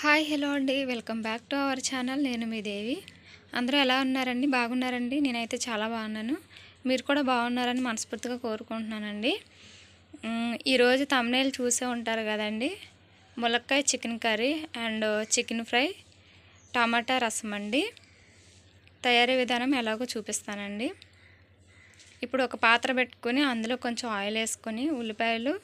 Hi hello అండి. Welcome back to our channel. నేను మీ దేవి. అందరూ ఎలా ఉన్నారండి? బాగున్నారండి? నేనైతే చాలా బాగున్నాను. మీరు కూడా బాగున్నారని మనస్ఫూర్తిగా కోరుకుంటున్నానండి. ఈరోజు తమ్నేలు చూసే ఉంటారు కదండి. ములక్కాయ chicken curry and chicken fry టమాటా రసం అండి. తయారీ విధానం ఎలాగో చూపిస్తానండి. ఇప్పుడు ఒక పాత్ర పెట్టుకొని అందులో కొంచెం ఆయిల్ వేసుకొని ఉల్లిపాయలు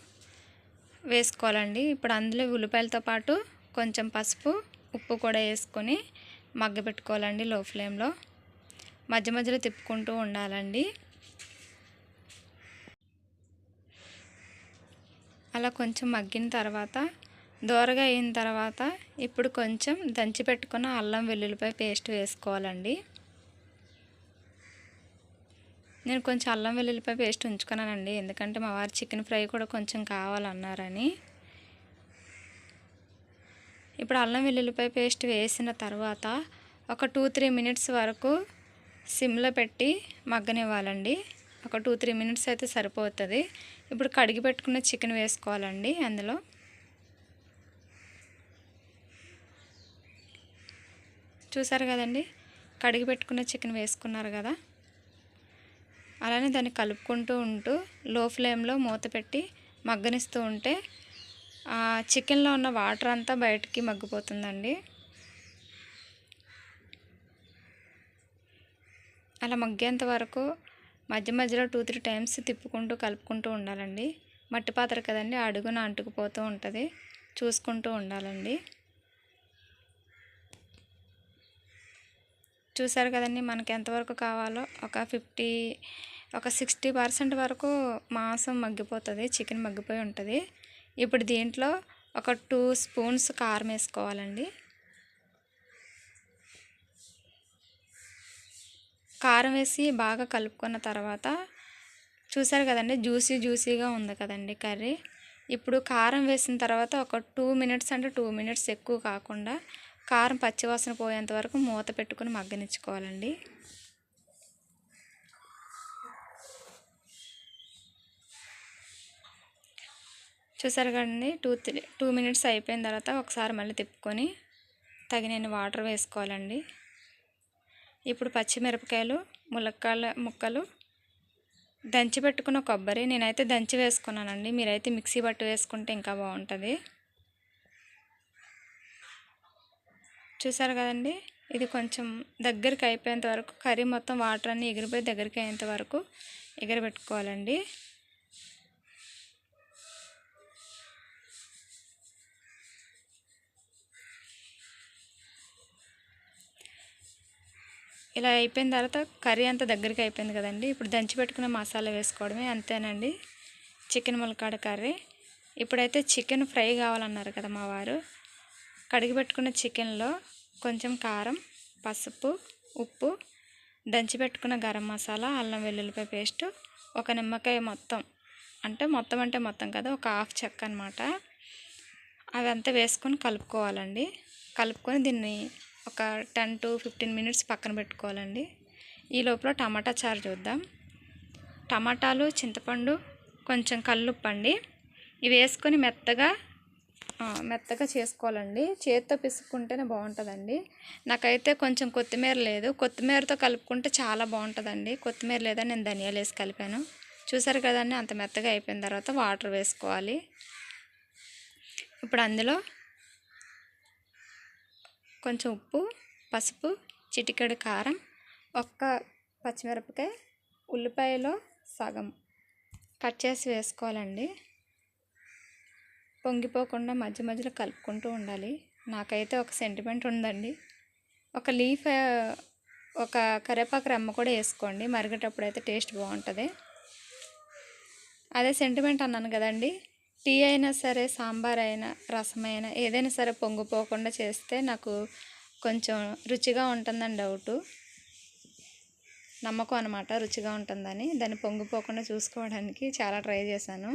వేసుకోవాలండి. ఇప్పుడు అందులో ఉల్లిపాయలతో పాటు కొంచెం పసుపు ఉప్పు కూడా వేసుకొని మగ్గబెట్టుకోవాలండి లో ఫ్లేమ్లో. మధ్య మధ్యలో తిప్పుకుంటూ ఉండాలండి. అలా కొంచెం మగ్గిన తర్వాత దోరగా అయిన తర్వాత ఇప్పుడు కొంచెం దంచి పెట్టుకున్న అల్లం వెల్లుల్లిపాయ పేస్ట్ వేసుకోవాలండి. నేను కొంచెం అల్లం వెల్లుల్లిపాయ పేస్ట్ ఉంచుకున్నానండి. ఎందుకంటే మా వారు చికెన్ ఫ్రై కూడా కొంచెం కావాలన్నారని. ఇప్పుడు అల్లం వెల్లుల్లిపాయ పేస్ట్ వేసిన తర్వాత ఒక టూ త్రీ మినిట్స్ వరకు సిమ్లో పెట్టి మగ్గనివ్వాలండి. ఒక టూ త్రీ మినిట్స్ అయితే సరిపోతుంది. ఇప్పుడు కడిగి పెట్టుకున్న చికెన్ వేసుకోవాలండి అందులో. చూసారు కదండి? కడిగి పెట్టుకున్న చికెన్ వేసుకున్నారు కదా? అలానే దాన్ని కలుపుకుంటూ ఉంటూ లో ఫ్లేమ్లో మూత పెట్టి మగ్గనిస్తూ ఉంటే చికెన్లో ఉన్న వాటర్ అంతా బయటికి మగ్గిపోతుందండి. అలా మగ్గేంత వరకు మధ్య మధ్యలో టూ త్రీ టైమ్స్ తిప్పుకుంటూ కలుపుకుంటూ ఉండాలండి. మట్టి పాత్ర కదండి అడుగున అంటుకుపోతూ ఉంటుంది. చూసుకుంటూ ఉండాలండి. చూసారు కదండి మనకి ఎంతవరకు కావాలో ఒక ఫిఫ్టీ ఒక సిక్స్టీ పర్సెంట్ వరకు మాంసం మగ్గిపోతుంది చికెన్ మగ్గిపోయి ఉంటుంది. ఇప్పుడు దీంట్లో ఒక టూ స్పూన్స్ కారం వేసుకోవాలండి. కారం వేసి బాగా కలుపుకున్న తర్వాత చూసారు కదండి జ్యూసీ జ్యూసీగా ఉంది కదండి కర్రీ. ఇప్పుడు కారం వేసిన తర్వాత ఒక టూ మినిట్స్ అంటే టూ మినిట్స్ ఎక్కువ కాకుండా కారం పచ్చివాసన పోయేంత వరకు మూత పెట్టుకుని మగ్గనిచ్చుకోవాలండి. చూసారు కదండి? టూ త్రీ టూ మినిట్స్ అయిపోయిన తర్వాత ఒకసారి మళ్ళీ తిప్పుకొని తగినన్ని వాటర్ వేసుకోవాలండి. ఇప్పుడు పచ్చిమిరపకాయలు ములక్కాయల ముక్కలు దంచి పెట్టుకున్న కొబ్బరి నేనైతే దంచి వేసుకున్నానండి. మీరైతే మిక్సీ పట్టు వేసుకుంటే ఇంకా బాగుంటుంది. చూసారు కదండి? ఇది కొంచెం దగ్గరికి అయిపోయేంత వరకు కర్రీ మొత్తం వాటర్ అన్నీ ఎగిరిపోయి దగ్గరికి అయ్యేంత వరకు ఎగరబెట్టుకోవాలండి. ఇలా అయిపోయిన తర్వాత కర్రీ అంతా దగ్గరికి అయిపోయింది కదండి. ఇప్పుడు దంచి పెట్టుకున్న మసాలా వేసుకోవడమే అంతేనండి. చికెన్ ములకాడ కర్రీ. ఇప్పుడైతే చికెన్ ఫ్రై కావాలన్నారు కదా మా వారు. కడిగి పెట్టుకున్న చికెన్లో కొంచెం కారం పసుపు ఉప్పు దంచి పెట్టుకున్న గరం మసాలా అల్లం వెల్లుల్లిపాయ పేస్ట్ ఒక నిమ్మకాయ మొత్తం. అంటే మొత్తం అంటే మొత్తం కదా ఒక హాఫ్ చెక్క అనమాట అదంతా వేసుకొని కలుపుకోవాలండి. కలుపుకొని దీన్ని ఒక టెన్ టు ఫిఫ్టీన్ మినిట్స్ పక్కన పెట్టుకోవాలండి. ఈ లోపల టమాటా చారు చూద్దాం. టమాటాలు చింతపండు కొంచెం కల్లుప్పు అండి. ఇవి వేసుకొని మెత్తగా మెత్తగా చేసుకోవాలండి. చేతితో పిసుక్కుంటేనే బాగుంటుందండి. నాకైతే కొంచెం కొత్తిమీర లేదు. కొత్తిమీరతో కలుపుకుంటే చాలా బాగుంటుందండి. కొత్తిమీర లేదని నేను ధనియాలు వేసి కలిపాను. చూసారు కదండి అంత మెత్తగా అయిపోయిన తర్వాత వాటర్ వేసుకోవాలి. ఇప్పుడు అందులో కొంచెం ఉప్పు పసుపు చిటికెడు కారం ఒక్క పచ్చిమిరపకాయ ఉల్లిపాయలో సగం. కట్ చేసి వేసుకోవాలండి. పొంగిపోకుండా మధ్య మధ్యలో కలుపుకుంటూ ఉండాలి. నాకైతే ఒక సెంటిమెంట్ ఉందండి. ఒక లీఫ్ ఒక కరివేపాకు రెమ్మ కూడా వేసుకోండి. మరిగేటప్పుడు అయితే టేస్ట్ బాగుంటుంది. అదే సెంటిమెంట్ అన్నాను కదండి. టీ అయినా సరే సాంబార్ అయినా రసమైనా ఏదైనా సరే పొంగిపోకుండా చేస్తే నాకు కొంచెం రుచిగా ఉంటుందని డౌటు. నమ్మకం అనమాట రుచిగా ఉంటుందని. దాన్ని పొంగిపోకుండా చూసుకోవడానికి చాలా ట్రై చేశాను.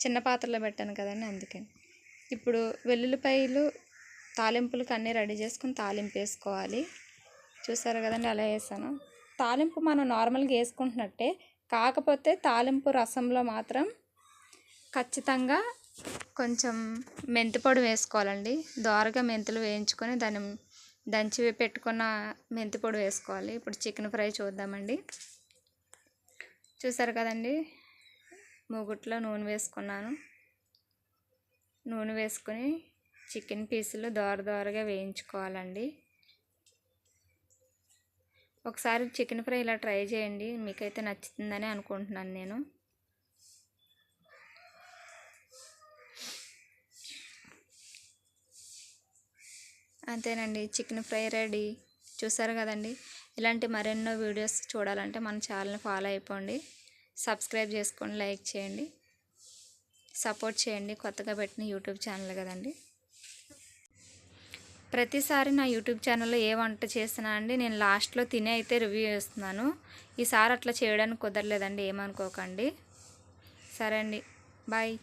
చిన్న పాత్రలో పెట్టాను కదండి అందుకని ఇప్పుడు వెల్లుల్లిపాయలు తాలింపులకు అన్నీ రెడీ చేసుకుని తాలింపు వేసుకోవాలి. చూసారు కదండి అలా వేసాను. తాలింపు మనం నార్మల్గా వేసుకుంటున్నట్టే కాకపోతే తాలింపు రసంలో మాత్రం ఖచ్చితంగా కొంచెం మెంతి పొడి వేసుకోవాలండి. దోరగా మెంతులు వేయించుకొని దాన్ని దంచి పెట్టుకున్న మెంతి పొడి వేసుకోవాలి. ఇప్పుడు చికెన్ ఫ్రై చూద్దామండి. చూసారు కదండి? మూగుట్లో నూనె వేసుకున్నాను. నూనె వేసుకొని చికెన్ పీసులు దోర దోరగా వేయించుకోవాలండి. ఒకసారి చికెన్ ఫ్రై ఇలా ట్రై చేయండి. మీకైతే నచ్చుతుందని అనుకుంటున్నాను నేను. అంతేనండి. Chicken fry ready. చూసారు కదండి? ఇలాంటి మరెన్నో వీడియోస్ చూడాలంటే మన ఛానల్ని ఫాలో అయిపోండి. సబ్స్క్రైబ్ చేసుకోండి లైక్ చేయండి. సపోర్ట్ చేయండి. కొత్తగా పెట్టిన యూట్యూబ్ ఛానల్ కదండి? ప్రతిసారి నా యూట్యూబ్ ఛానల్లో ఏ వంట చేసినా అండి నేను లాస్ట్లో తినే అయితే రివ్యూ చేస్తున్నాను. ఈసారి అట్లా చేయడానికి కుదరలేదండి. ఏమనుకోకండి. సరే అండి. బాయ్.